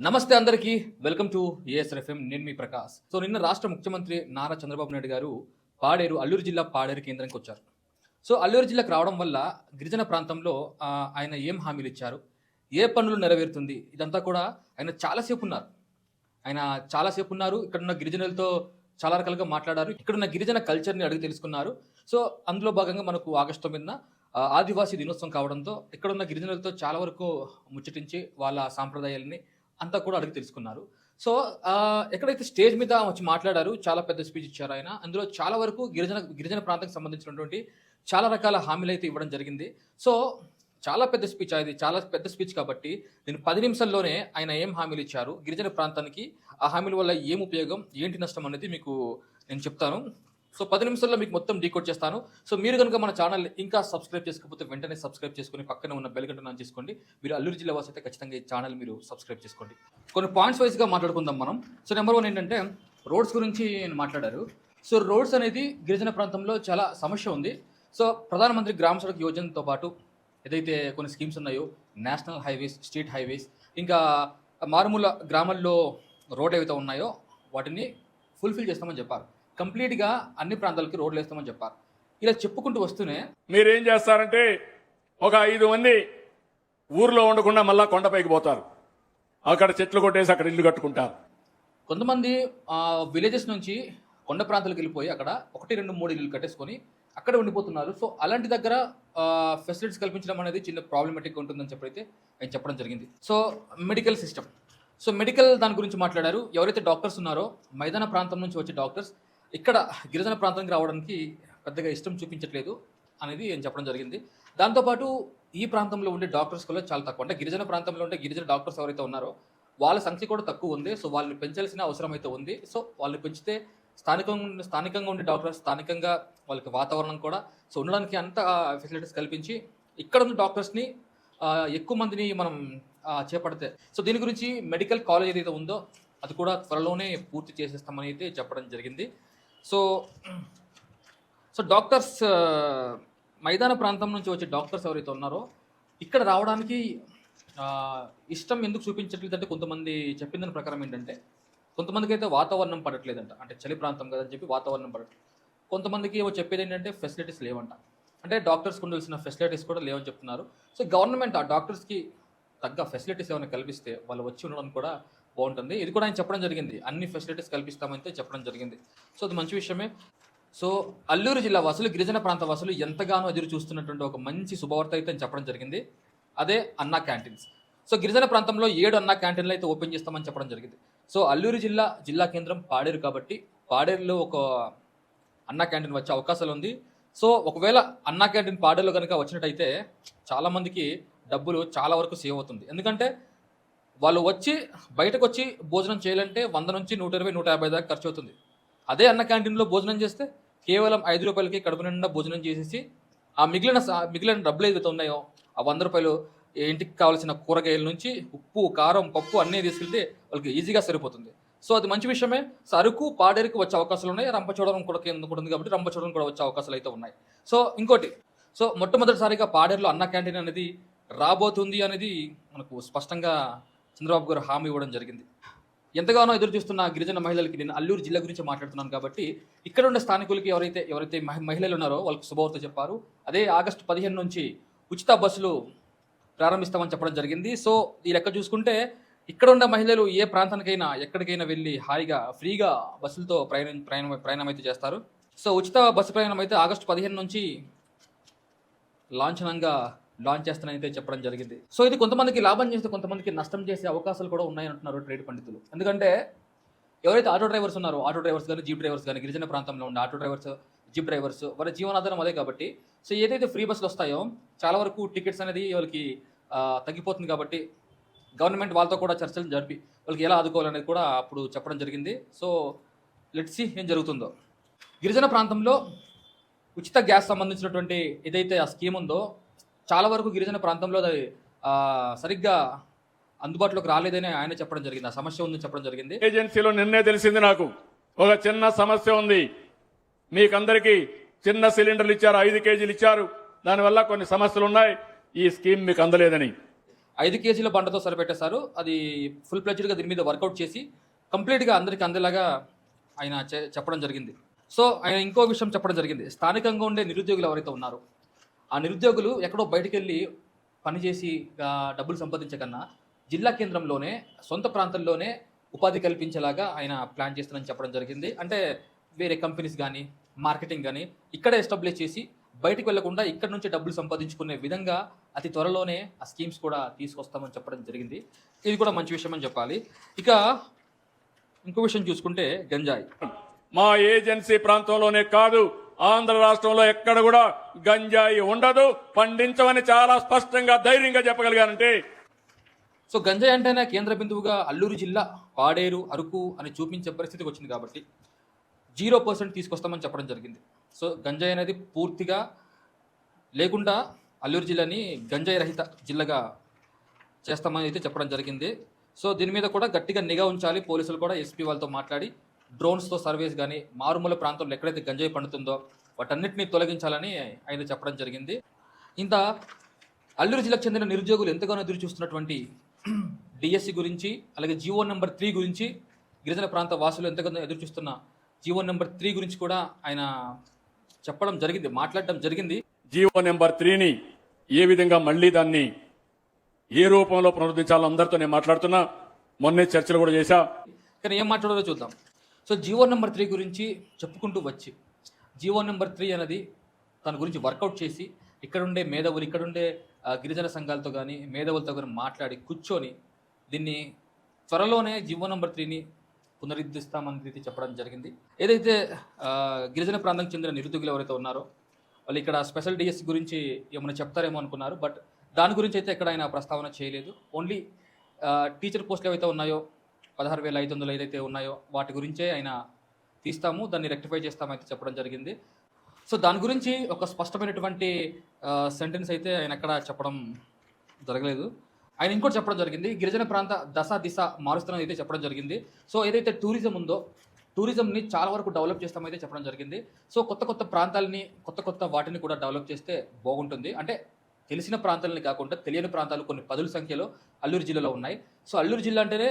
నమస్తే అందరికీ. Welcome to ఏఎస్ఎఫ్ఎం నేను మీ ప్రకాష్. సో నిన్న రాష్ట్ర ముఖ్యమంత్రి నారా చంద్రబాబు నాయుడు గారు పాడేరు అల్లూరు జిల్లా పాడేరు కేంద్రానికి వచ్చారు. సో అల్లూరు జిల్లాకు రావడం వల్ల గిరిజన ప్రాంతంలో ఆయన ఏం హామీలు ఇచ్చారు? ఏ పనులు నెరవేరుతుంది? ఇదంతా కూడా ఆయన చాలాసేపు ఉన్నారు. ఆయన చాలాసేపు ఉన్నారు. ఇక్కడున్న గిరిజనులతో చాలా రకాలుగా మాట్లాడారు. ఇక్కడున్న గిరిజన కల్చర్ని అడిగి తెలుసుకున్నారు. సో అందులో భాగంగా మనకు ఆగస్టు తొమ్మిదిన ఆదివాసీ దినోత్సవం కావడంతో ఇక్కడున్న గిరిజనులతో చాలా వరకు ముచ్చటించి వాళ్ళ సాంప్రదాయాలని అంతా కూడా అడిగి తెలుసుకున్నారు. సో ఎక్కడైతే స్టేజ్ మీద వచ్చి మాట్లాడారు చాలా పెద్ద స్పీచ్ ఇచ్చారు ఆయన. అందులో చాలా వరకు గిరిజన గిరిజన ప్రాంతానికి సంబంధించినటువంటి చాలా రకాల హామీలు అయితే ఇవ్వడం జరిగింది. సో చాలా పెద్ద స్పీచ్ అది చాలా పెద్ద స్పీచ్ కాబట్టి నేను పది నిమిషాల్లోనే ఆయన ఏం హామీలు ఇచ్చారు గిరిజన ప్రాంతానికి ఆ హామీల వల్ల ఏం ఉపయోగం ఏంటి నష్టం అనేది మీకు నేను చెప్తాను. సో పది నిమిషాల్లో మీకు మొత్తం డీకోడ్ చేస్తాను. సో మీరు కనుక మన ఛానల్ ఇంకా సబ్స్క్రైబ్ చేసుకోకపోతే వెంటనే సబ్స్క్రైబ్ చేసుకుని పక్కన ఉన్న బెల్ గంట చేసుకోండి. మీరు అల్లూరు జిల్లా వాసి అయితే ఖచ్చితంగా ఈ ఛానల్ మీరు సబ్స్క్రైబ్ చేసుకోండి. కొన్ని పాయింట్స్ వైజ్గా మాట్లాడుకుందాం మనం. సో నెంబర్ వన్ ఏంటంటే రోడ్స్ గురించి నేను మాట్లాడారు. సో రోడ్స్ అనేది గిరిజన ప్రాంతంలో చాలా సమస్య ఉంది. సో ప్రధానమంత్రి గ్రామ సడక్ యోజనతో పాటు ఏదైతే కొన్ని స్కీమ్స్ ఉన్నాయో నేషనల్ హైవేస్ స్టేట్ హైవేస్ ఇంకా మారుమూల గ్రామాల్లో రోడ్ ఏవైతే ఉన్నాయో వాటిని ఫుల్ఫిల్ చేస్తామని చెప్పారు. కంప్లీట్గా అన్ని ప్రాంతాలకి రోడ్లు వేస్తామని చెప్పారు. ఇలా చెప్పుకుంటూ వస్తూనే మీరేం చేస్తారంటే ఒక ఐదు మంది ఊర్లో ఉండకుండా మళ్ళా కొండపైకి పోతారు. అక్కడ చెట్లు కొట్టేసి అక్కడ ఇల్లు కట్టుకుంటారు. కొంతమంది విలేజెస్ నుంచి కొండ ప్రాంతాలకు వెళ్ళిపోయి అక్కడ ఒకటి రెండు మూడు ఇల్లు కట్టేసుకొని అక్కడ ఉండిపోతున్నారు. సో అలాంటి దగ్గర ఫెసిలిటీస్ కల్పించడం అనేది చిన్న ప్రాబ్లమేటిక్ ఉంటుందని చెప్పైతే ఆయన చెప్పడం జరిగింది. So medical system so medical దాని గురించి మాట్లాడారు. ఎవరైతే డాక్టర్స్ ఉన్నారో మైదాన ప్రాంతం నుంచి వచ్చే డాక్టర్స్ ఇక్కడ గిరిజన ప్రాంతానికి రావడానికి పెద్దగా ఇష్టం చూపించట్లేదు అనేది నేను చెప్పడం జరిగింది. దాంతోపాటు ఈ ప్రాంతంలో ఉండే డాక్టర్స్ కూడా చాలా తక్కువ. అంటే గిరిజన ప్రాంతంలో ఉండే గిరిజన డాక్టర్స్ ఎవరైతే ఉన్నారో వాళ్ళ సంఖ్య కూడా తక్కువ ఉంది. సో వాళ్ళని పెంచాల్సిన అవసరం అయితే ఉంది. సో వాళ్ళని పెంచితే స్థానికంగా స్థానికంగా ఉండే డాక్టర్స్ స్థానికంగా వాళ్ళకి వాతావరణం కూడా. సో ఉండడానికి అంత ఫెసిలిటీస్ కల్పించి ఇక్కడ ఉన్న డాక్టర్స్ని ఎక్కువ మందిని మనం చేపడితే. సో దీని గురించి మెడికల్ కాలేజ్ ఏదైతే ఉందో అది కూడా త్వరలోనే పూర్తి చేసేస్తామని అయితే చెప్పడం జరిగింది. సో సో డాక్టర్స్ మైదాన ప్రాంతం నుంచి వచ్చే డాక్టర్స్ ఎవరైతే ఉన్నారో ఇక్కడ రావడానికి ఇష్టం ఎందుకు చూపించట్లేదు అంటే కొంతమంది చెప్పిన దాని ప్రకారం ఏంటంటే కొంతమందికి అయితే వాతావరణం పడట్లేదంట. అంటే చలి ప్రాంతం కదని చెప్పి వాతావరణం పడట్లేదు కొంతమందికి ఏమో చెప్పేది ఏంటంటే ఫెసిలిటీస్ లేవంట. అంటే డాక్టర్స్ ఉండాల్సిన ఫెసిలిటీస్ కూడా లేవని చెప్తున్నారు. సో గవర్నమెంట్ ఆ డాక్టర్స్కి తగ్గ ఫెసిలిటీస్ ఏమైనా కల్పిస్తే వాళ్ళు వచ్చి ఉండడం కూడా బాగుంటుంది. ఇది కూడా ఆయన చెప్పడం జరిగింది. అన్ని ఫెసిలిటీస్ కల్పిస్తామైతే చెప్పడం జరిగింది. సో అది మంచి విషయమే. సో అల్లూరు జిల్లా వాసులు గిరిజన ప్రాంత వాసులు ఎంతగానో ఎదురు చూస్తున్నటువంటి ఒక మంచి శుభవార్త అయితే చెప్పడం జరిగింది. అదే అన్నా క్యాంటీన్స్. సో గిరిజన ప్రాంతంలో ఏడు అన్నా క్యాంటీన్లు అయితే ఓపెన్ చేస్తామని చెప్పడం జరిగింది. సో అల్లూరు జిల్లా జిల్లా కేంద్రం పాడేరు కాబట్టి పాడేరులో ఒక అన్నా క్యాంటీన్ వచ్చే అవకాశాలు ఉంది. సో ఒకవేళ అన్నా క్యాంటీన్ పాడేరులో కనుక వచ్చినట్టయితే చాలామందికి డబ్బులు చాలా వరకు సేవ్ అవుతుంది. ఎందుకంటే వాళ్ళు వచ్చి బయటకు వచ్చి భోజనం చేయాలంటే వంద నుంచి నూట ఇరవై నూట యాభై దాకా ఖర్చు అవుతుంది. అదే అన్న క్యాంటీన్లో భోజనం చేస్తే కేవలం ఐదు రూపాయలకి కడుపు నిండా భోజనం చేసేసి ఆ మిగిలిన మిగిలిన డబ్బులు ఏదైతే ఉన్నాయో ఆ వంద రూపాయలు ఇంటికి కావాల్సిన కూరగాయల నుంచి ఉప్పు కారం పప్పు అన్నీ తీసుకెళ్తే వాళ్ళకి ఈజీగా సరిపోతుంది. సో అది మంచి విషయమే. సో అరకు పాడేరుకి వచ్చే అవకాశాలు ఉన్నాయి. రంపచోడవరం కూడా కేంద్రం కూడా ఉంది కాబట్టి రంపచోడవరం కూడా వచ్చే అవకాశాలు అయితే ఉన్నాయి. సో ఇంకోటి. సో మొట్టమొదటిసారిగా పాడేరులో అన్న క్యాంటీన్ అనేది రాబోతుంది అనేది మనకు స్పష్టంగా చంద్రబాబు గారు హామీ ఇవ్వడం జరిగింది. ఎంతగానో ఎదురు చూస్తున్న గిరిజన మహిళలకి నేను అల్లూరు జిల్లా గురించి మాట్లాడుతున్నాను కాబట్టి ఇక్కడ ఉండే స్థానికులకి ఎవరైతే ఎవరైతే మహి- మహిళలు ఉన్నారో వాళ్ళకి శుభవార్త చెప్పారు. అదే ఆగస్టు పదిహేను నుంచి ఉచిత బస్సులు ప్రారంభిస్తామని చెప్పడం జరిగింది. సో ఈ లెక్క చూసుకుంటే ఇక్కడ ఉన్న మహిళలు ఏ ప్రాంతానికైనా ఎక్కడికైనా వెళ్ళి హాయిగా ఫ్రీగా బస్సులతో ప్రయాణం ప్రయాణం ప్రయాణం అయితే చేస్తారు. సో ఉచిత బస్సు ప్రయాణం అయితే ఆగస్టు పదిహేను నుంచి లాంఛనంగా లాంచ్ చేస్తానని అయితే చెప్పడం జరిగింది. సో ఇది కొంతమందికి లాభం చేస్తే కొంతమందికి నష్టం చేసే అవకాశాలు కూడా ఉన్నాయంటున్నారు ట్రేడ్ పండితులు. ఎందుకంటే ఎవరైతే ఆటో డ్రైవర్స్ ఉన్నారో ఆటో డ్రైవర్స్ కానీ జీప్ డ్రైవర్స్ కానీ గిరిజన ప్రాంతంలో ఉండే ఆటో డ్రైవర్స్ జీప్ డ్రైవర్స్ వాళ్ళ జీవనాధారం అదే కాబట్టి. సో ఏదైతే ఫ్రీ బస్సులు వస్తాయో చాలా వరకు టికెట్స్ అనేది వాళ్ళకి తగ్గిపోతుంది కాబట్టి గవర్నమెంట్ వాళ్ళతో కూడా చర్చలు జరిపి వాళ్ళకి ఎలా ఆదుకోవాలనేది కూడా అప్పుడు చెప్పడం జరిగింది. సో లెట్స్ సీ ఏం జరుగుతుందో. గిరిజన ప్రాంతంలో ఉచిత గ్యాస్ సంబంధించినటువంటి ఏదైతే ఆ స్కీమ్ ఉందో చాలా వరకు గిరిజన ప్రాంతంలో అది సరిగ్గా అందుబాటులోకి రాలేదని ఆయన చెప్పడం జరిగింది. ఆ సమస్య ఉందని చెప్పడం జరిగింది. ఏజెన్సీలో నిన్నే తెలిసింది నాకు. ఒక చిన్న సమస్య ఉంది. మీకందరికీ చిన్న సిలిండర్లు ఇచ్చారు ఐదు కేజీలు ఇచ్చారు. దానివల్ల కొన్ని సమస్యలు ఉన్నాయి. ఈ స్కీమ్ మీకు అందలేదని. ఐదు కేజీల బండతో సరిపెట్టేశారు. అది ఫుల్ ప్లెజ్డ్గా దీని మీద వర్కౌట్ చేసి కంప్లీట్గా అందరికీ అందేలాగా ఆయన చెప్పడం జరిగింది. సో ఆయన ఇంకో విషయం చెప్పడం జరిగింది. స్థానికంగా ఉండే నిరుద్యోగులు ఎవరైతే ఉన్నారో ఆ నిరుద్యోగులు ఎక్కడో బయటికి వెళ్ళి పనిచేసి డబ్బులు సంపాదించే కన్నా జిల్లా కేంద్రంలోనే సొంత ప్రాంతంలోనే ఉపాధి కల్పించేలాగా ఆయన ప్లాన్ చేస్తానని చెప్పడం జరిగింది. అంటే వేరే కంపెనీస్ కానీ మార్కెటింగ్ కానీ ఇక్కడే ఎస్టాబ్లిష్ చేసి బయటికి వెళ్ళకుండా ఇక్కడ నుంచి డబ్బులు సంపాదించుకునే విధంగా అతి త్వరలోనే ఆ స్కీమ్స్ కూడా తీసుకొస్తామని చెప్పడం జరిగింది. ఇది కూడా మంచి విషయం అని చెప్పాలి. ఇక ఇంకో విషయం చూసుకుంటే గంజాయి. మా ఏజెన్సీ ప్రాంతంలోనే కాదు ఆంధ్ర రాష్ట్రంలో ఎక్కడ కూడా గంజాయి ఉండదు పండించమని చాలా స్పష్టంగా ధైర్యంగా చెప్పగలిగానంటే. సో గంజాయి అంటేనే కేంద్ర బిందువుగా అల్లూరు జిల్లా పాడేరు అరకు అని చూపించే పరిస్థితికి వచ్చింది కాబట్టి జీరో పర్సెంట్ తీసుకొస్తామని చెప్పడం జరిగింది. సో గంజాయి అనేది పూర్తిగా లేకుండా అల్లూరు జిల్లాని గంజాయి రహిత జిల్లాగా చేస్తామని అయితే చెప్పడం జరిగింది. సో దీని మీద కూడా గట్టిగా నిఘా ఉంచాలి పోలీసులు కూడా ఎస్పీ వాళ్ళతో మాట్లాడి డ్రోన్స్తో సర్వేస్ కానీ మారుమూల ప్రాంతంలో ఎక్కడైతే గంజాయి పండుతుందో వాటన్నిటిని తొలగించాలని ఆయన చెప్పడం జరిగింది. ఇంత అల్లూరు జిల్లాకు చెందిన నిరుద్యోగులు ఎంతగానో ఎదురు చూస్తున్నటువంటి డిఎస్సి గురించి అలాగే జీవో నెంబర్ త్రీ గురించి గిరిజన ప్రాంత వాసులు ఎంతగానో ఎదురు చూస్తున్న జీవో నెంబర్ త్రీ గురించి కూడా ఆయన చెప్పడం జరిగింది మాట్లాడడం జరిగింది. జీవో నెంబర్ త్రీని ఏ విధంగా మళ్ళీ దాన్ని ఏ రూపంలో పునరుద్ధరించాలో అందరితో నేను మాట్లాడుతున్నా. మొన్నే చర్చలు కూడా చేశా. కానీ ఏం మాట్లాడాలో చూద్దాం. సో జీవో నెంబర్ త్రీ గురించి చెప్పుకుంటూ వచ్చి జీవో నెంబర్ త్రీ అనేది తన గురించి వర్కౌట్ చేసి ఇక్కడ ఉండే మేధావులు ఇక్కడుండే గిరిజన సంఘాలతో కానీ మేధావులతో కానీ మాట్లాడి కూర్చొని దీన్ని త్వరలోనే జీవో నెంబర్ త్రీని పునరుద్ధరిస్తామని రీతి చెప్పడం జరిగింది. ఏదైతే గిరిజన ప్రాంతానికి చెందిన నిరుద్యోగులు ఎవరైతే ఉన్నారో వాళ్ళు ఇక్కడ స్పెషల్ డిఎస్ గురించి ఏమైనా చెప్తారేమో అనుకున్నారు బట్ దాని గురించి అయితే ఎక్కడ ఆయన ప్రస్తావన చేయలేదు. ఓన్లీ టీచర్ పోస్టులు ఏవైతే ఉన్నాయో పదహారు వేల ఐదు వందలు ఏదైతే ఉన్నాయో వాటి గురించే ఆయన తీస్తాము దాన్ని రెక్టిఫై చేస్తామైతే చెప్పడం జరిగింది. సో దాని గురించి ఒక స్పష్టమైనటువంటి సెంటెన్స్ అయితే ఆయన ఎక్కడ చెప్పడం జరగలేదు. ఆయన ఇంకోటి చెప్పడం జరిగింది గిరిజన ప్రాంత దశ దిశ మారుస్తానని అయితే చెప్పడం జరిగింది. సో ఏదైతే టూరిజం ఉందో టూరిజంని చాలా వరకు డెవలప్ చేస్తామైతే చెప్పడం జరిగింది. సో కొత్త కొత్త ప్రాంతాలని కొత్త కొత్త వాటిని కూడా డెవలప్ చేస్తే బాగుంటుంది. అంటే తెలిసిన ప్రాంతాలని కాకుండా తెలియని ప్రాంతాలు కొన్ని పదుల సంఖ్యలో అల్లూరు జిల్లాలో ఉన్నాయి. సో అల్లూరు జిల్లా అంటేనే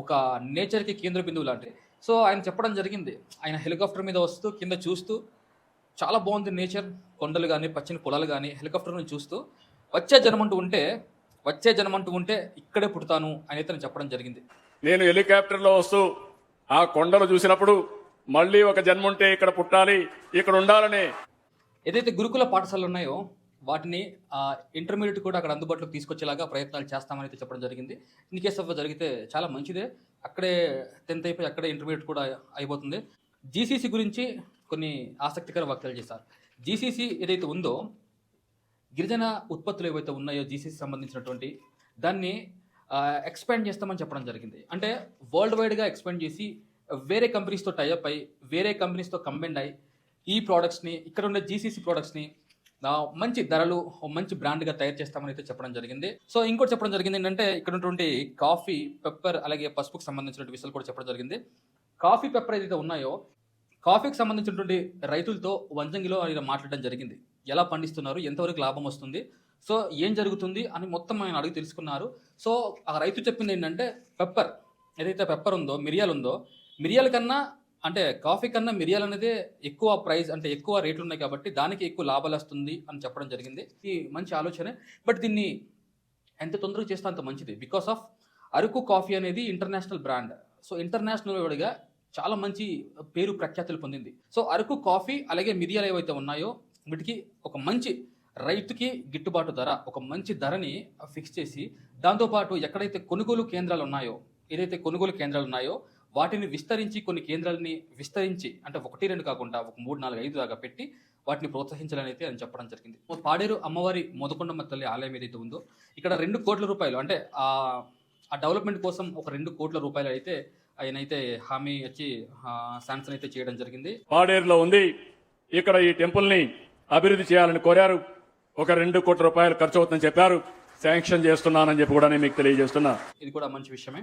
ఒక నేచర్కి కేంద్ర బిందువు లాంటి సో ఆయన చెప్పడం జరిగింది. ఆయన హెలికాప్టర్ మీద వస్తూ కింద చూస్తూ చాలా బాగుంది నేచర్. కొండలు కానీ పచ్చని పొలాలు కానీ హెలికాప్టర్ నుంచి చూస్తూ వచ్చే జనమంటూ ఉంటే వచ్చే జనమంటూ ఉంటే ఇక్కడే పుడతాను అని అయితే నేను చెప్పడం జరిగింది. నేను హెలికాప్టర్లో వస్తూ ఆ కొండలు చూసినప్పుడు మళ్ళీ ఒక జన్ముంటే ఇక్కడ పుట్టాలి ఇక్కడ ఉండాలని. ఏదైతే గురుకుల పాఠశాలలు ఉన్నాయో వాటిని ఇంటర్మీడియట్ కూడా అక్కడ అందుబాటులోకి తీసుకొచ్చేలాగా ప్రయత్నాలు చేస్తామని అయితే చెప్పడం జరిగింది. ఇన్ కేస్ ఆఫ్ జరిగితే చాలా మంచిదే. అక్కడే టెన్త్ అయిపోయి అక్కడే ఇంటర్మీడియట్ కూడా అయిపోతుంది. జీసీసీ గురించి కొన్ని ఆసక్తికర వ్యాఖ్యలు చేశారు. జీసీసీ ఏదైతే ఉందో గిరిజన ఉత్పత్తులు ఏవైతే ఉన్నాయో జీసీసీ సంబంధించినటువంటి దాన్ని ఎక్స్పాండ్ చేస్తామని చెప్పడం జరిగింది. అంటే వరల్డ్ వైడ్గా ఎక్స్పాండ్ చేసి వేరే కంపెనీస్తో టైఅప్ అయ్యి వేరే కంపెనీస్తో కంబైండ్ అయ్యి ఈ ప్రోడక్ట్స్ని ఇక్కడ ఉండే జీసీసీ ప్రోడక్ట్స్ని మంచి ధరలు మంచి బ్రాండ్గా తయారు చేస్తామని అయితే చెప్పడం జరిగింది. సో ఇంకోటి చెప్పడం జరిగింది ఏంటంటే ఇక్కడ ఉన్నటువంటి కాఫీ పెప్పర్ అలాగే పసుపుకు సంబంధించిన విషయాలు కూడా చెప్పడం జరిగింది. కాఫీ పెప్పర్ ఏదైతే ఉన్నాయో కాఫీకి సంబంధించినటువంటి రైతులతో వంజంగిలో ఆయన మాట్లాడడం జరిగింది. ఎలా పండిస్తున్నారు ఎంతవరకు లాభం వస్తుంది సో ఏం జరుగుతుంది అని మొత్తం ఆయన అడిగి తెలుసుకున్నారు. సో ఆ రైతు చెప్పింది ఏంటంటే పెప్పర్ ఏదైతే పెప్పర్ ఉందో మిరియాలు ఉందో మిరియాల కన్నా అంటే కాఫీ కన్నా మిరియాలు అనేది ఎక్కువ ప్రైస్ అంటే ఎక్కువ రేట్లు ఉన్నాయి కాబట్టి దానికి ఎక్కువ లాభాలు వస్తుంది అని చెప్పడం జరిగింది. ఇది మంచి ఆలోచనే. బట్ దీన్ని ఎంత తొందరగా చేస్తే అంత మంచిది. బికాస్ ఆఫ్ అరకు కాఫీ అనేది ఇంటర్నేషనల్ బ్రాండ్. సో ఇంటర్నేషనల్ వాడిగా చాలా మంచి పేరు ప్రఖ్యాతులు పొందింది. సో అరకు కాఫీ అలాగే మిరియాలు ఏవైతే ఉన్నాయో వీటికి ఒక మంచి రైతుకి గిట్టుబాటు ధర ఒక మంచి ధరని ఫిక్స్ చేసి దాంతోపాటు ఎక్కడైతే కొనుగోలు కేంద్రాలు ఉన్నాయో ఏదైతే కొనుగోలు కేంద్రాలు ఉన్నాయో వాటిని విస్తరించి కొన్ని కేంద్రాలని విస్తరించి అంటే ఒకటి రెండు కాకుండా ఒక మూడు నాలుగు ఐదు దాకా పెట్టి వాటిని ప్రోత్సహించాలని అయితే అని చెప్పడం జరిగింది. పాడేరు అమ్మవారి మొదకొండమ్మ తల్లి ఆలయం ఏదైతే ఉందో ఇక్కడ రెండు కోట్ల రూపాయలు అంటే ఆ డెవలప్మెంట్ కోసం ఒక రెండు కోట్ల రూపాయలు అయితే ఆయన అయితే హామీ వచ్చి శాంక్షన్ అయితే చేయడం జరిగింది. పాడేరులో ఉంది. ఇక్కడ ఈ టెంపుల్ని అభివృద్ధి చేయాలని కోరారు. ఒక రెండు కోట్ల రూపాయలు ఖర్చు అవుతుందని చెప్పారు. శాంక్షన్ చేస్తున్నానని చెప్పి కూడా నేను మీకు తెలియజేస్తున్నా. ఇది కూడా మంచి విషయమే.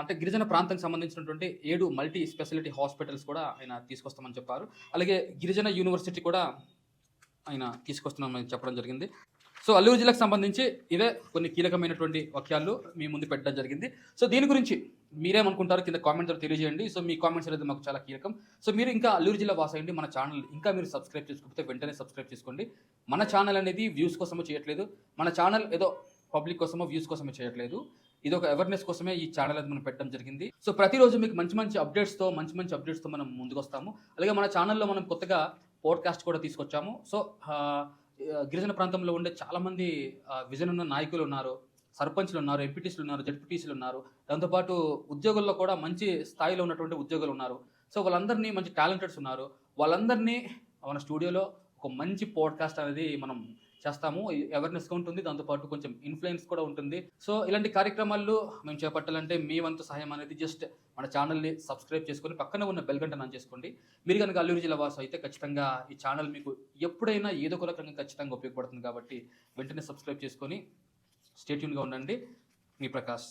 అంటే గిరిజన ప్రాంతానికి సంబంధించినటువంటి ఏడు మల్టీ స్పెషాలిటీ హాస్పిటల్స్ కూడా ఆయన తీసుకొస్తామని చెప్పారు. అలాగే గిరిజన యూనివర్సిటీ కూడా ఆయన తీసుకొస్తున్నామని చెప్పడం జరిగింది. సో అల్లూరు జిల్లాకు సంబంధించి ఇదే కొన్ని కీలకమైనటువంటి వాక్యాలు మీ ముందు పెట్టడం జరిగింది. సో దీని గురించి మీరేమనుకుంటారు కింద కామెంట్ ద్వారా తెలియజేయండి. సో మీ కామెంట్స్ అనేది మాకు చాలా కీలకం. సో మీరు ఇంకా అల్లూరు జిల్లా వాస్ అయ్యండి మన ఛానల్ ఇంకా మీరు సబ్స్క్రైబ్ చేసుకోకపోతే వెంటనే సబ్స్క్రైబ్ చేసుకోండి. మన ఛానల్ అనేది వ్యూస్ కోసమో చేయట్లేదు. మన ఛానల్ ఏదో పబ్లిక్ కోసమో వ్యూస్ కోసమో చేయట్లేదు. ఇది ఒక అవేర్నెస్ కోసమే ఈ ఛానల్ అది మనం పెట్టడం జరిగింది. సో ప్రతిరోజు మీకు మంచి మంచి అప్డేట్స్తో మంచి మంచి అప్డేట్స్తో మనం ముందుకు వస్తాము అలాగే మన ఛానల్లో మనం కొత్తగా పోడ్కాస్ట్ కూడా తీసుకొచ్చాము. సో గిరిజన ప్రాంతంలో ఉండే చాలామంది విజన్ ఉన్న నాయకులు ఉన్నారు సర్పంచ్లు ఉన్నారు ఎంపీటీసీలు ఉన్నారు జడ్పీటీసీలు ఉన్నారు. దాంతోపాటు ఉద్యోగుల్లో కూడా మంచి స్థాయిలో ఉన్నటువంటి ఉద్యోగులు ఉన్నారు. సో వాళ్ళందరినీ మంచి టాలెంటెడ్స్ ఉన్నారు. వాళ్ళందరినీ మన స్టూడియోలో ఒక మంచి పోడ్కాస్ట్ అనేది మనం చేస్తాము. అవేర్నెస్గా ఉంటుంది. దాంతోపాటు కొంచెం ఇన్ఫ్లుయెన్స్ కూడా ఉంటుంది. సో ఇలాంటి కార్యక్రమాలు మేము చేపట్టాలంటే మీ వంతు సహాయం అనేది జస్ట్ మన ఛానల్ని సబ్స్క్రైబ్ చేసుకొని పక్కన ఉన్న బెల్ గంట ఆన్ చేసుకోండి. మీరు కనుక అల్లూరు జిల్లా వాసు అయితే ఖచ్చితంగా ఈ ఛానల్ మీకు ఎప్పుడైనా ఏదో ఒక రకంగా ఖచ్చితంగా ఉపయోగపడుతుంది కాబట్టి వెంటనే సబ్స్క్రైబ్ చేసుకొని స్టేట్యూన్గా ఉండండి. మీ ప్రకాష్.